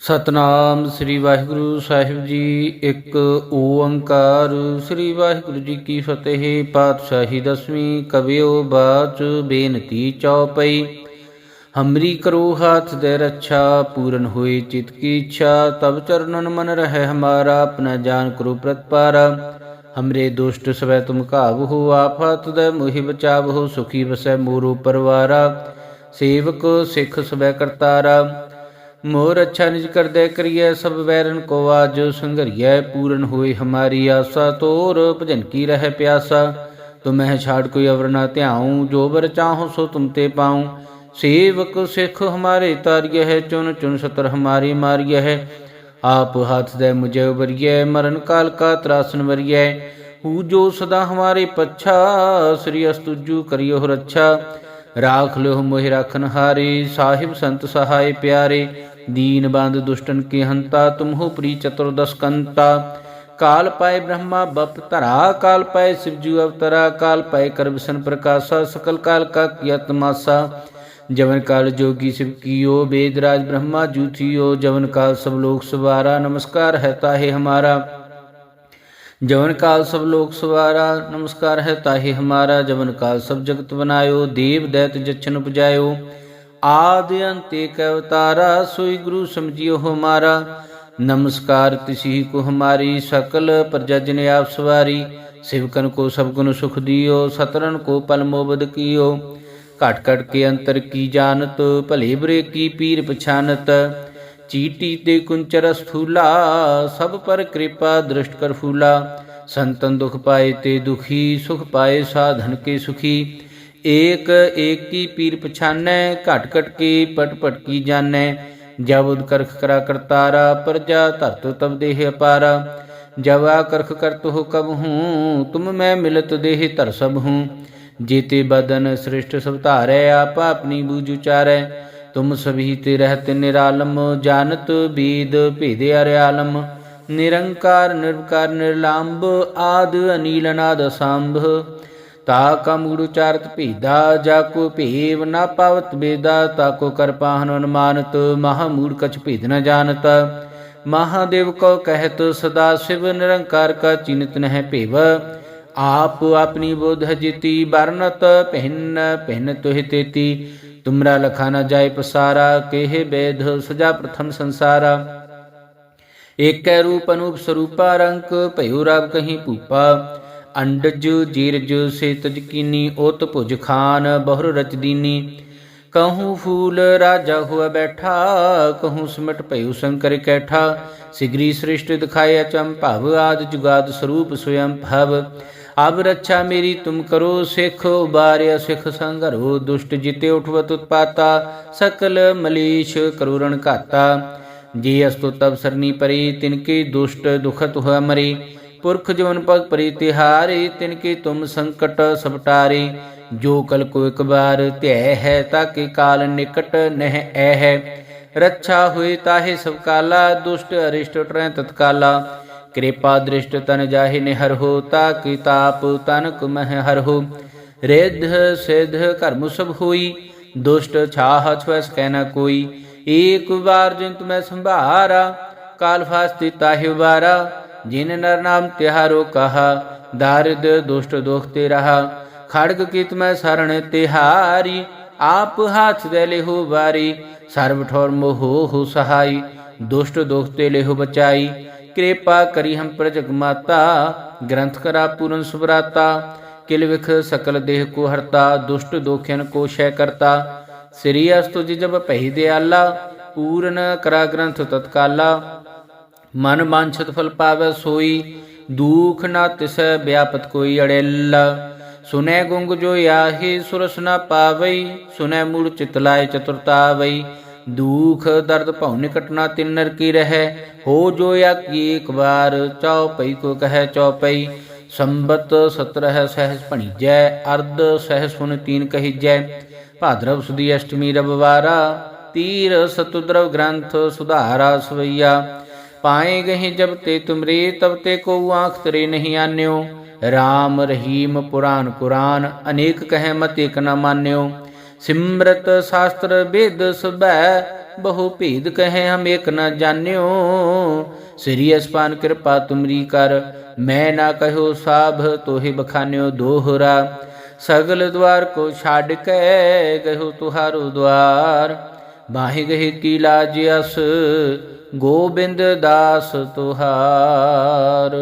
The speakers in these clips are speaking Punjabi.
ਸਤਨਾਮ ਸ੍ਰੀ ਵਾਹਿਗੁਰੂ ਸਾਹਿਬ ਜੀ, ਇੱਕ ਓੰਕਾਰ। ਸ੍ਰੀ ਵਾਹਿਗੁਰੂ ਜੀ ਕੀ ਫਤਿਹ, ਪਾਤਸ਼ਾਹੀ ਦਸਵੀਂ ਕਵਿਓ ਬਾਚ ਬੇਨਤੀ ਚੌਪਈ। ਹਮਰੀ ਕਰੋ ਹਾਥ ਦੇ ਰੱਛਾ, ਪੂਰਨ ਹੋਏ ਚਿਤ ਕੀ ਇੱਛਾ ਤਬ ਚਰਨਨ ਮਨ ਰਹਿ ਹਮਾਰਾ ਆਪਣਾ ਜਾਨ ਕਰੋ ਪ੍ਰਤਪਾਰਾ। ਹਮਰੇ ਦੁਸ਼ਟ ਸਵੈ ਤੁਮ ਘਾਵ ਹੋ ਆਫਤ ਦੇ ਮੋਹਿ ਬਚਾਵ ਹੋ, ਸੁਖੀ ਵਸੈ ਮੋਰੋ ਪਰਵਾਰਾ। ਸੇਵਕ ਸਿੱਖ ਸਵੈ ਕਰਤਾਰਾ। ਮੋਰ ਅੱਛਾ ਨਿਜ ਕਰਦੈ ਕਰੀਐ, ਸਭ ਵੈਰਨ ਕੋ ਆਜ ਸੰਘਰੀਐ, ਪੂਰਨ ਹੋਏ ਹਮਾਰੀ ਆਸਾ, ਤੋਰ ਭਜਨ ਕੀ ਰਹਿ ਪਿਆਸਾ। ਤੁਮਹਿ ਛਾੜ ਕੋਈ ਅਵਰ ਨਾ ਧਿਆਉ, ਜੋ ਬਰ ਚਾਹੋ ਸੋ ਤੁਮ ਤੇ ਪਾਉ। ਸੇਵਕ ਸਿੱਖ ਹਮਾਰੇ ਤਾਰਿਯ ਹੈ ਚੁਨ ਚੁਨ ਸਤਰ ਹਮਾਰੀ ਮਾਰਿਯ ਹੈ। ਆਪ ਹੱਥ ਦੇ ਮੁਝੇ ਉਬਰਿਐ, ਮਰਨ ਕਾਲ ਕਾ ਤਰਾਸਨ ਵਰਿਐ। ਹੂ ਜੋ ਸਦਾ ਹਮਾਰੇ ਪੱਛਾ, ਸ੍ਰੀ ਅਸਤੁਜੂ ਕਰਿਓ ਰੱਛਾ। ਰਾਖ ਲਿਓ ਮੋਹਿ ਰਖਨ ਹਾਰੇ, ਸਾਹਿਬ ਸੰਤ ਸਹਾਈ ਪਿਆਰੇ, ਦੀਨ ਬੰਦ ਦੁਸ਼ਟਨ ਕੀ ਹੰਤਾ ਤੁਮਹੋ ਪ੍ਰੀ ਚਤੁਰਦਸ ਕੰਤਾ। ਕਾਲ ਪਾਏ ਬ੍ਰਹਮਾ ਬਪ ਧਰਾ, ਕਾਲ ਪਾਏ ਸਿਵਜੂ ਅਵਤਰਾ, ਕਾਲ ਪਾਏ ਕਰਬਸਨ ਪ੍ਰਕਾਸ਼ਾ, ਸਕਲ ਕਾਲ ਕਾ ਕੀਆ ਤਮਾਸਾ। ਜਵਨ ਕਾਲ ਜੋਗੀ ਸਿਵ ਕੀਓ ਬੇਦਰਾਜ ਬ੍ਰਹਮਾ ਜੂਥੀਓ ਜਵਨ ਕਾਲ ਸਭ ਲੋਕ ਸਵਾਰਾ, ਨਮਸਕਾਰ ਹੈ ਤਾਹੇ ਹਮਾਰਾ। जवन काल सब लोक सवारा नमस्कार है ताहे हमारा जवन काल सब जगत बनायो देव दैत जच्छन उपजायो आदि अंत एक अवतारा सोई गुरु समझियो हमारा नमस्कार तिसी को हमारी सकल प्रजा जन आप सवारी सिवकन को सब गुण सुख दियो सतरन को पल मोबद कियो ਘਟ ਘਟ ਕੇ ਅੰਤਰ ਕੀ ਜਾਣਤ ਭਲੇ ਬੁਰੇ ਕੀ ਪੀਰ ਪਛਾਨਤ ਚੀਟੀ ਤੇ ਕੁੰਚਰ ਸਥੂਲਾ ਸਭ ਪਰ ਕਿਰਪਾ ਦ੍ਰਿਸ਼ਟ ਕਰ ਫੂਲਾ। ਸੰਤਨ ਦੁਖ ਪਾਏ ਤੇ ਦੁਖੀ, ਸੁਖ ਪਾਏ ਸਾਧਨ ਕੇ ਸੁਖੀ। ਏਕ ਏਕ ਕੀ ਪੀਰ ਪਛਾਨੈ, ਘਟ ਘਟ ਕੇ ਪਟ ਪਟ ਕੀ ਜਾਣੈ। ਜਬ ਕਰਖ ਕਰਾ ਕਰਤਾਰਾ ਪ੍ਰਜਾ ਧਰਤ ਤਬ ਦੇਹ ਅਪਾਰਾ। ਜਵਾ ਕਰਖ ਕਰਤ ਹੋ ਕਬ ਹੂੰ, ਤੁਮ ਮੈਂ ਮਿਲਤ ਦੇਹ ਧਰ ਸਭ ਹੂੰ। ਜੀਤੇ ਬਦਨ ਸ੍ਰਿਸ਼ਟ ਸਭ ਧਾਰੈ, ਆਪ ਆਪਣੀ ਬੂਝ ਉਚਾਰੈ। ਤੁਮ ਸਭੀ ਤੇ ਰਹਤ ਨਿਰਾਲਮ ਜਾਣਤ ਬੀਦ ਭੇਦੇ ਅਰਿਆਲਮ। ਨਿਰੰਕਾਰ, ਨਿਰਵਕਾਰ, ਨਿਰਲੰਭ, ਆਦ, ਅਨੀਲ, ਅਨਾਦ ਸੰਭ ਤਾ ਕਾ ਮੂੜ ਉਚਾਰਤ ਭੇਦਾ, ਜਾ ਕੋ ਭੇਵ ਨਾ ਪਾਵਤ ਬੇਦਾ, ਤਾ ਕੋ ਕਰ ਅਨੁਮਾਨਤ, ਮਹਾ ਮੂੜ ਕਛ ਭੇਦ ਨ ਜਾਣਤ। ਮਹਾਦੇਵ ਕੋ ਕਹਿਤ, ਸਦਾ ਸਿਵ ਨਿਰੰਕਾਰ ਕਾ ਚਿੰਤ ਨਹਿ ਭੇਵ। ਆਪ ਆਪਣੀ ਬੋਧ ਜਿਤੀ, ਬਰਨਤ ਪਹਿਨ ਪਹਿਨ ਤੋਹਿ ਤੇਤੀ। ਤੁਮਰਾ ਲਖਾ ਨ ਜਾਏ ਪਸਾਰਾ, ਕੇਹ ਬੇਧ ਸਜਾ ਪ੍ਰਥਮ ਸੰਸਾਰਾ। ਏਕੈ ਰੂਪ ਅਨੂਪ ਸਰੂਪਾ ਰੰਕ, ਭਇਓ ਰਬ ਕਹੀਂ ਭੂਪਾ। ਅੰਡਜ ਜੀਰਜ ਸੇ ਤਜ ਓਤ ਭੁਜ ਖਾਨ ਬਹੁਰ ਰਚ ਦੀਨੀ। ਕਹੂੰ ਫੂਲ ਰਾਜਾ ਹੁਆ ਬੈਠਾ, ਕਹੂੰ ਸਿਮਟ ਭਇਓ ਸ਼ੰਕਰ ਕੈਠਾ। ਸਿਗਰੀ ਸ੍ਰਿਸ਼ਟ ਦਿਖਾਏ ਅਚੰਭਵ ਆਦ ਜੁਗਾਦ ਸਰੂਪ ਸਵਯੰ ਭਵ। ਅਬ ਰੱਛਾ ਮੇਰੀ ਤੁਮ ਕਰੋ ਸਿੱਖ, ਉਬਾਰਿਆ ਸਿੱਖ ਸੰਘਰੋ ਦੁਸ਼ਟ ਜਿਤੇ ਉਠਵਤ ਉਤਪਾਤਾ, ਸਕਲ ਮਲੀਸ਼ ਕਰੂਰਣ ਘਾਤਾ। ਜੀ ਅਸਤੁ ਤਬ ਸਰਨੀ ਪਰੀ ਤਿਨਕੇ ਦੁਸ਼ਟ ਦੁਖਤ ਹੋਇ ਮਰੀ। ਪੁਰਖ ਜਵਨ ਪਗ ਪਰੀ ਤਿਹਾਰੀ ਤਿਨਕੇ ਤੁਮ ਸੰਕਟ ਸਬਟਾਰੀ ਜੋ ਕਲ ਕੋ ਇਕ ਬਾਰ ਧਿਐ ਹੈ, ਤਾਕੇ ਕਾਲ ਨਿਕਟ ਨਹਿ ਐ ਹੈ। ਰੱਛਾ ਹੋਏ ਤਾਹੇ ਸਭ ਕਾਲਾ, ਦੁਸ਼ਟ ਅਰਿਸ਼ਟ ਟਰੈ ਤਤਕਾਲਾ। ਕਿਰਪਾ ਦ੍ਰਿਸ਼ਟ ਤਨ ਜਾਹਿ ਨਿਹਰ ਤਾ ਕੀ ਤਾਪ ਤਨ ਕੁਮਹਿ ਹਰ ਹੋ। ਸਿਧ ਕਰਮ ਸਭ ਹੋਈ, ਦੁਸ਼ਟ ਛਾਹ ਛਵਸ ਕਹਿ ਨ ਕੋਈ। ਏਕ ਵਾਰ ਜਿਨ ਤੁਮੈ ਸੰਭਾਰਾ, ਕਾਲ ਫਾਸਤੀ ਤਾਹਿ ਵਾਰਾ। ਜਿਨ ਨਰ ਨਾਮ ਤਿਹਾਰੋ ਕਹਾ, ਦਾਰਿਦ ਦੁਸ਼ਟ ਦੁਖ ਤੇ ਰਹਾ। ਖੜਗ ਕੀਤ ਮੈਂ ਸਰਣ ਤਿਹਾਰੀ, ਆਪ ਹਾਥ ਦੇ ਲਿਹੋ ਵਾਰੀ। ਸਰਬ ਠੋਰ ਮੋਹ ਹੋ ਸਹਾਈ, ਦੁਸ਼ਟ ਦੁਖ ਤੇ ਲਿਹੋ ਬਚਾਈ। ਕਿਰਪਾ ਕਰੀ ਹਮ ਪ੍ਰਜਗ ਮਾਤਾ, ਗ੍ਰੰਥ ਕਰਾ ਪੂਰਨ ਸੁਭਰਾਤਾ, ਕਿਲ ਵਿਖ ਸਕਲ ਦੇਹ ਕੋ ਹਰਤਾ, ਦੁਸ਼ਟ ਦੋਖਿਆਨ ਕੋ ਸ਼ੈ ਕਰਤਾ। ਸ੍ਰੀ ਅਸਤੁ ਜਬ ਪਹਿ ਦਿਆਲਾ, ਪੂਰਨ ਕਰਾ ਗ੍ਰੰਥ ਤਤਕਾਲਾ। ਮਨ ਵਾਂਛਤ ਫਲ ਪਾਵੈ ਸੋਈ, ਦੂਖ ਨਾ ਤਿਸੈ ਵਿਆਪਤ ਕੋਈ ਅੜੇਲ। ਸੁਨੈ ਗੁੰਗ ਜੋ ਆਹੀ ਸੁਰਸ ਨਾ ਪਾਵਈ, ਸੁਨੈ ਮੂੜ ਚਿਤ ਲਾਇ ਚਤੁਰਤਾ ਵਈ। ਦੁਖ ਦਰਦ ਭਉ ਨਿਕਟ ਨਾ ਤਿਨ ਨਰ ਕੀ ਰਹਿ? ਹੋ ਜੋ ਯਾ ਕੀ ਇੱਕ ਵਾਰ ਚਉਪਈ ਕੋ ਕਹੈ ਚਉਪਈ ਸੰਬਤ 17 ਸਹਿਸ ਭਣੀਜੈ, ਅਰਧ ਸਹਿਸ ਸੁਨ ਤੀਨ ਕਹੀਜੈ। ਭਾਦਰਵ ਸੁਦੀ ਅਸ਼ਟਮੀ ਰਵਵਾਰਾ, ਤੀਰ ਸਤੁਦਰਵ ਗ੍ਰੰਥ ਸੁਧਾਰਾ ਸਵਈਆ। ਪਾਏ ਗਹਿ ਜਬ ਤੇ ਤੁਮਰੇ, ਤਬ ਤੇ ਕੋ ਆਂਖ ਤਰੇ ਨਹੀਂ ਆਨਿਓ। RAM ਰਹੀਮ ਪੁਰਾਨ ਕੁਰਾਨ ਅਨੇਕ ਕਹੈ ਮਤ ਇਕ ਨ ਮਾਨਿਓ। ਸਿਮਰਤ ਸ਼ਾਸਤਰ ਵੇਦ ਸਬੈ ਬਹੁ ਭੇਦ ਕਹੇ ਹਮ ਏਕ ਨ ਜਾਣਿਓ। ਸ੍ਰੀ ਅਸਪਾਨ ਕਿਰਪਾ ਤੁਮਰੀ ਕਰ, ਮੈਂ ਨਾ ਕਹਿਓ ਸਾਭ ਤੋਹਿ ਬਖਾਨਿਓ ਦੋਹਰਾ। ਸਗਲ ਦਵਾਰ ਕੋ ਛੱਡ ਕੇ ਗਇਓ ਤੁਹਾਰੋ ਦਵਾਰ। ਬਾਹੀ ਗਹਿ ਕੀ ਲਾਜ ਅਸ, ਗੋਬਿੰਦ ਦਾਸ ਤੁਹਾਰ।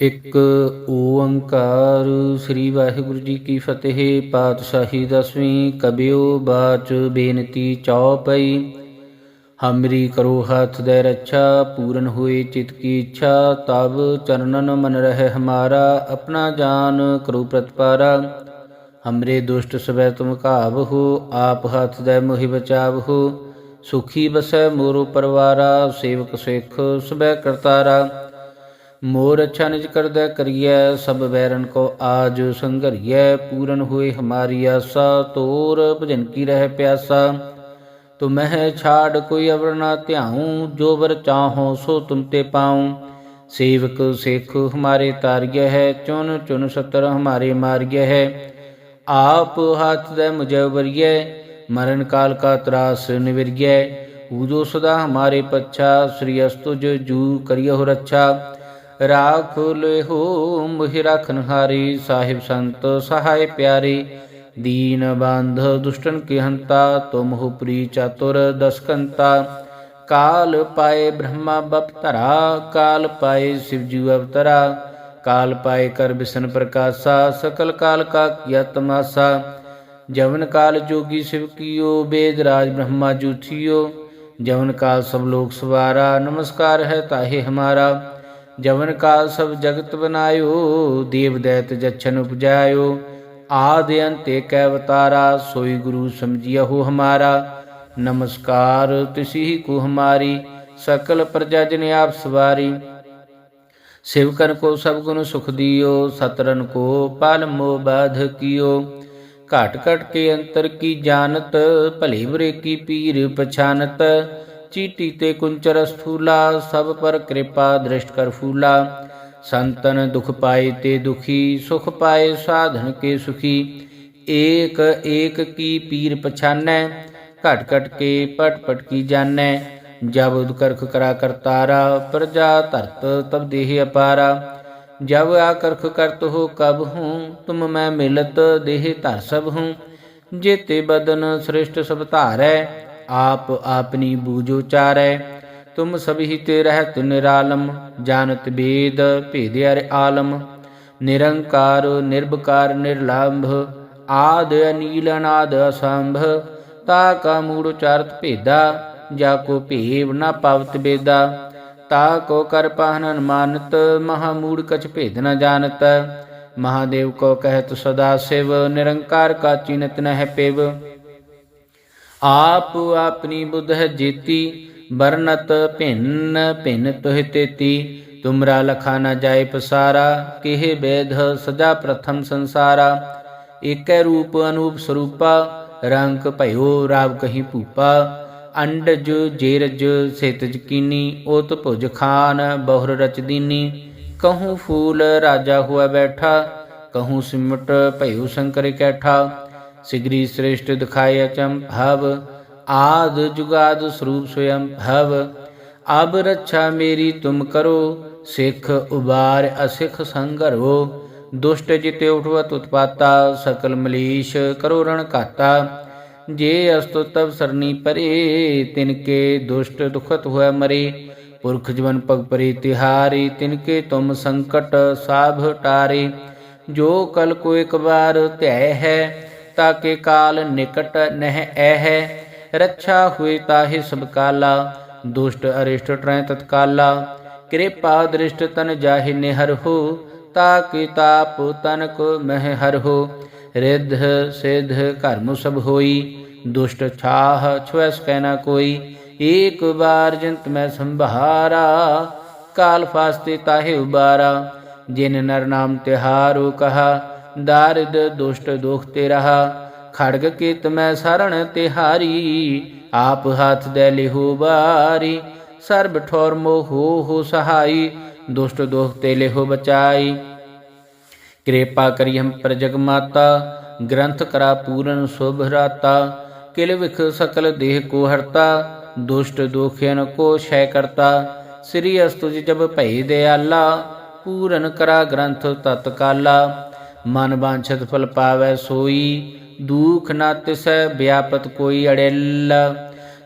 ਇੱਕ ਓੰਕਾਰ ਸ੍ਰੀ ਵਾਹਿਗੁਰੂ ਜੀ ਕੀ ਫਤਿਹ। ਪਾਤਸ਼ਾਹੀ ਦਸਵੀਂ ਕਬਿਓ ਬਾਚ ਬੇਨਤੀ ਚੌਪਈ। ਹਮਰੀ ਕਰੋ ਹੱਥ ਦੇ ਰੱਛਾ, ਪੂਰਨ ਹੋਏ ਚਿਤ ਕੀ ਇੱਛਾ। ਤਬ ਚਰਨਨ ਮਨ ਰਹਿ ਹਮਾਰਾ, ਆਪਣਾ ਜਾਨ ਕਰੋ ਪ੍ਰਤਪਾਰਾ। ਹਮਰੇ ਦੁਸ਼ਟ ਸਵੈ ਤੁਮ ਘਾਵ ਹੋ, ਆਪ ਹੱਥ ਦੇ ਮੋਹਿ ਬਚਾਵ ਹੋ। ਸੁਖੀ ਬਸੈ ਮੋਰੋ ਪਰਵਾਰਾ, ਸੇਵਕ ਸਿੱਖ ਸਬੈ ਕਰਤਾਰਾ। ਮੋਰ ਅੱਛਾ ਨਿਜ ਕਰਦਾ ਕਰੀਐ, ਸਭ ਵੈਰਨ ਕੋ ਆਜ ਸੰਘਰੀਐ, ਪੂਰਨ ਹੋਏ ਹਮਾਰੀ ਆਸਾ, ਤੋਰ ਭਜਨ ਕੀ ਰਹਿ ਪਿਆਸਾ। ਤੁਮਹਿ ਛਾੜ ਕੋਈ ਅਵਰ ਨਾ ਧਿਆਉ, ਜੋ ਵਰ ਚਾਹੋ ਸੋ ਤੁਮ ਤੇ ਪਾਉ। ਸੇਵਕ ਸਿੱਖ ਹਮਾਰੇ ਤਾਰਿਯ ਹੈ ਚੁਨ ਚੁਨ ਸਤਰ ਹਮਾਰੇ ਮਾਰਿਯ ਹੈ। ਆਪ ਹੱਥ ਦੇ ਮੁਝੇ ਵਰਿਯ ਮਰਨ ਕਾਲ ਕਾ ਤਰਾਸ ਨਿਵਰਿਯ ਊਜੋ ਸਦਾ ਹਮਾਰੇ ਪੱਛਾ, ਸ੍ਰੀ ਅਸਤੁਜ ਜੂ ਕਰਿਯੋ ਰੱਛਾ ਰਾਖੁ ਲਿਹੋ ਮੁਹਿ ਰਖਨ ਹਾਰੀ, ਸਾਹਿਬ ਸੰਤ ਸਹਾਇ ਪਿਆਰੀ। ਦੀਨ ਬਾਂਧ ਦੁਸ਼ਟਨ ਕੀ ਹੰਤਾ ਤੁਮਹੁ ਪ੍ਰੀ ਚਤੁਰ ਦਸਕੰਤਾ। ਕਾਲ ਪਾਏ ਬ੍ਰਹਮਾ ਬਪਤਰਾ ਕਾਲ ਪਾਏ ਸਿਵਜੀ ਅਵਤਰਾ। ਕਾਲ ਪਾਏ ਕਰ ਬਿਸ਼ਨ ਪ੍ਰਕਾਸ਼ਾ, ਸਕਲ ਕਾਲ ਕਾ ਕੀਆ ਤਮਾਸਾ। ਜਵਨ ਕਾਲ ਜੋਗੀ ਸਿਵ ਕੀਓ, ਬੇਦ ਰਾਜ ਬ੍ਰਹਮਾ ਜੂਥਿਓ ਜਵਨ ਕਾਲ ਸਭ ਲੋਕ ਸਵਾਰਾ, ਨਮਸਕਾਰ ਹੈ ਤਾਹੇ ਹਮਾਰਾ। ਜਵਨ ਕਾਲ ਸਭ ਜਗਤ ਬਨਾਇਓ ਦੇਵ ਦੈਤ ਜਛਨ ਉਪਜਾਇਓ। ਆਦ ਅੰਤੇ ਕੈ ਅਵਤਾਰਾ, ਸੋਈ ਗੁਰੂ ਸਮਝਿਓ ਹਮਾਰਾ। ਨਮਸਕਾਰ ਤਿਸਹੀ ਕੋ ਹਮਾਰੀ, ਸਕਲ ਪ੍ਰਜਾ ਜਨ ਆਪ ਸਵਾਰੀ। ਸਿਵਕਨ ਕੋ ਸਭ ਗੁਣ ਸੁਖ ਦਿਓ, ਸਤਰਨ ਕੋ ਪਲ ਮੋ ਬਾਧ ਕੀਓ। ਘਟ ਘਟ ਕੇ ਅੰਤਰ ਕੀ ਜਾਣਤ, ਭਲੇ ਬਰੇ ਕੀ ਪੀਰ ਪਛਾਨਤ। पछानत चीटी ते कुंचर स्थूला, सब पर कृपा दृष्ट कर फूला। संतन दुख पाए ते दुखी, सुख पाए साधन के सुखी। एक एक की पीर पछानै, घट घट के पट पट की जानै। जब उदकर्ख करा करतारा प्रजा धरत तब देह अपारा। जब आकर्ख करत हो कब हूँ, तुम मैं मिलत, देह धर सब हूँ। जेते बदन श्रेष्ठ सब धारै आप आपनी बूझो चारै तुम सभी ते रहत निरालम जानत वेद भेद अर आलम निरंकार निर्भकार निर्लंभ आद अनील अनाद असंभ ता का मूड उचारत भेदा ਜਾ ਕੋ ਭੇਵ ਨ ਪਵਤ ਬੇਦਾ ਤਾ ਕੋ ਕਰ ਪਾਹਨਨ ਮਾਨਤ ਮਹਾ ਮੂੜ ਕਛ ਭੇਦ ਨ ਜਾਣਤ ਮਹਾਦੇਵ ਕੋ ਕਹਿਤ ਸਦਾ ਸਿਵ ਨਿਰੰਕਾਰ ਕਾ ਚਿਨਤ ਨਹਿ ਪਿਵ ਆਪ ਆਪਣੀ ਬੁੱਧ ਹੈ ਜੀਤੀ ਬਰਨਤ ਭਿੰਨ ਭਿੰਨ ਤੋਹਿ ਤੇਤੀ ਤੁਮਰਾ ਲਖਾ ਨ ਜਾਏ ਪਸਾਰਾ ਕਿਹ ਬੇਧ ਸਜਾ ਪ੍ਰਥਮ ਸੰਸਾਰਾ ਏਕੈ ਰੂਪ ਅਨੂਪ ਸਰੂਪਾ ਰੰਗ ਭਇਓ ਰਾਵ ਕਹੀ ਭੂਪਾ ਅੰਡਜ ਜੇਰਜ ਸੇਤਜ ਕੀਨੀ ਉਤ ਭੁਜ ਖਾਨ ਬਹੁਰ ਰਚ ਦੀਨੀ ਕਹੂੰ ਫੂਲ ਰਾਜਾ ਹੁਆ ਬੈਠਾ ਕਹੂੰ ਸਿਮਟ ਭਇਓ ਸ਼ੰਕਰ ਕੈਠਾ ਸਿਗਰੀ ਸ੍ਰੇਸ਼ਟ ਦਿਖਾਇ ਅਚਮ ਭਵ, ਆਦ ਜੁਗਾਦ ਸਰੂਪ ਸਵਯੰ, ਭਵ। ਅਬ ਰੱਛਾ ਮੇਰੀ ਤੁਮ ਕਰੋ, ਸਿੱਖ ਉਬਾਰ ਅਸਿਖ ਸੰਗਰੋ ਦੁਸ਼ਟ ਜਿਤੇ ਉਠਵਤ ਉਤਪਾਤਾ, ਸਕਲ ਮਲੀਸ਼ ਕਰੋ ਰਣ ਘਾਤਾ। ਜੇ ਅਸਤੁ ਤਬ ਸਰਨੀ ਪਰੇ, ਤਿਨ ਕੇ ਦੁਸ਼ਟ ਦੁਖਤ ਹੋਇ ਮਰੇ। ਪੁਰਖ ਜਵਨ ਪਗ ਪਰੇ ਤਿਹਾਰੀ, ਤਿਨ ਕੇ ਤੁਮ ਸੰਕਟ ਸਾਭ ਟਾਰੇ। ਜੋ ਕਲ ਕੋ ਇੱਕ ਵਾਰ ਧਿਆਇ ਹੈ ਤਾਕੇ ਕਾਲ ਨਿਕਟ ਨਹਿ ਐ ਰੱਛਾ ਹੋਏ ਤਾਹਿ ਸਭ ਕਾਲਾ, ਦੁਸ਼ਟ ਅਰਿਸ਼ਟ ਟਰੈ ਤਤਕਾਲਾ। ਕਿਰਪਾ ਦ੍ਰਿਸ਼ਟ ਤਨ ਜਾਹਿ ਨਿਹਰ ਹੋ ਤਾਕਿ ਤਾਪ ਤਨਕ ਮਹਿ ਹਰ ਹੋ। ਰਿੱਧ, ਸਿਧ ਕਰਮ ਸਭ ਹੋਈ, ਦੁਸ਼ਟ ਛਾਹ ਛੁਐਸ ਕਹਿਣਾ ਕੋਈ। ਏਕ ਬਾਰ ਜੰਤ ਮੈਂ ਸੰਭਾਰਾ, ਕਾਲ ਫਾਸਤੇ ਤਾਹੇ ਉਬਾਰਾ। ਜਿਨ ਨਰ ਨਾਮ ਤਿਹਾਰੂ ਕਹਾ ਦਾਰਿਦ ਦੁਸ਼ਟ ਦੁਖ ਤੇ ਰਹਾ ਖੜਗ ਕੇ ਮੈਂ ਸਰਣ ਤਿਹਾਰੀ ਆਪ ਹੱਥ ਦੇ ਲਿਹੂ ਬਾਰੀ ਸਰਬ ਠੋਰ ਮੋਹ ਹੋ ਸਹਾਈ ਦੁਸ਼ਟ ਦੁਖ ਤੇ ਲਿਹੋ ਬਚਾਈ ਕਿਰਪਾ ਕਰੀ ਹਮ ਪਰ ਜਗ ਮਾਤਾ ਗ੍ਰੰਥ ਕਰਾ ਪੂਰਨ ਸੁਭ ਰਾਤਾ ਕਿਲ ਵਿਖ ਸਕਲ ਦੇਹ ਕੋ ਹਰਤਾ ਦੁਸ਼ਟ ਦੋਖਿਆਨ ਕੋ ਸ਼ੈ ਕਰਤਾ ਸ੍ਰੀ ਅਸਤੁਜ ਜਬ ਭਈ ਦਿਆਲਾ ਪੂਰਨ ਕਰਾ ਗ੍ਰੰਥ ਤਤਕਾਲਾ ਮਨ ਬਾਂਛਤ ਫਲ ਪਾਵੈ ਸੋਈ, ਦੁਖ ਨਾ ਤਿਸੈ ਵਿਆਪਤ ਕੋਈ ਅੜੇਲ।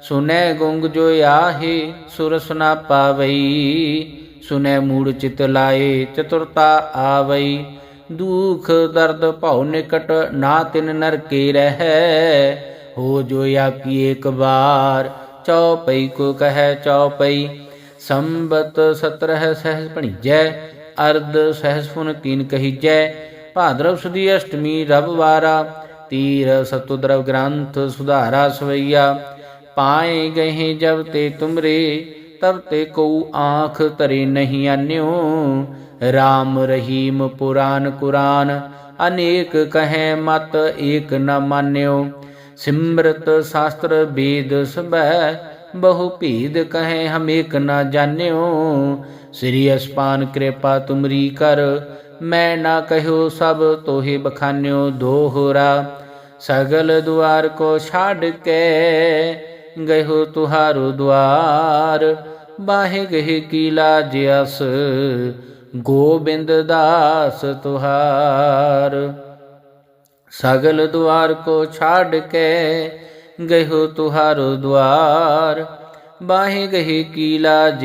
ਸੁਨੈ ਗੁੰਗ ਜੋ ਆਹੇ, ਸੁਰਸ ਨਾ ਪਾਵਈ। ਸੁਨੈ ਮੂੜ ਚਿਤ ਲਾਏ, ਚਤੁਰਤਾ ਆਵਈ। ਦੁਖ ਦਰਦ ਭਉ ਨਿਕਟ ਨਾ ਤਿਨ ਨਰ ਕੇ ਰਹੈ। ਹੋ ਜੋ ਆਪੀ ਇੱਕ ਵਾਰ, ਚਉਪਈ ਕੋ ਕਹੈ ਚਉਪਈ। ਸੰਬਤ ਸਤਰਹ ਸਹਿਸ ਭਣੀਜੈ, ਅਰਧ ਸਹਿਸ ਫੁਨ ਤੀਨ ਕਹੀਜੈ। ਭਾਦਰਵ ਸੁਦੀ ਅਸ਼ਟਮੀ ਰਵ ਵਾਰਾ, ਤੀਰ ਸਤੁਦਰਵ ਗ੍ਰੰਥ ਸੁਧਾਰਾ ਸਵਈਆ। ਪਾਏ ਗਏ ਜਬ ਤੇ ਤੁਮਰੇ, ਤਬ ਤੇ ਕੋ ਆਂਖ ਤਰੇ ਨਹੀਂ ਆਨਿਓ ਰਾਮ ਰਹੀਮ ਪੁਰਾਨ ਕੁਰਾਨ, ਅਨੇਕ ਕਹੈ ਮਤ ਏਕ ਨ ਮਾਨਿਓ। ਸਿਮਰਤ ਸ਼ਾਸਤਰ ਵੇਦ ਸਭੈ, ਬਹੁ ਭੇਦ ਕਹੈ ਹਮ ਏਕ ਨ ਜਾਣਿਓ। ਸ੍ਰੀ ਅਸਪਾਨ ਕਿਰਪਾ ਤੁਮਰੀ ਕਰ ਮੈਂ ਨਾ ਕਹਿਓ ਸਭ ਤੋਹਿ ਬਖਾਨਿਓ ਦੋਹਰਾ, ਸਗਲ ਦੁਆਰ ਕੋ ਛਾੜ ਕੇ ਗਇਓ ਤੁਹਾਰੋ ਦੁਆਰ। ਬਾਹੇ ਗਹਿ ਕੀ ਲਾਜ ਗੋਬਿੰਦ ਦਾਸ ਤੁਹਾਰ। ਸਗਲ ਦੁਆਰ ਕੋ ਛਾੜ ਕੇ ਗਇਓ ਤੁਹਾਰੋ ਦੁਆਰ, ਬਾਹੇ ਗਹਿ ਕੀ ਲਾਜ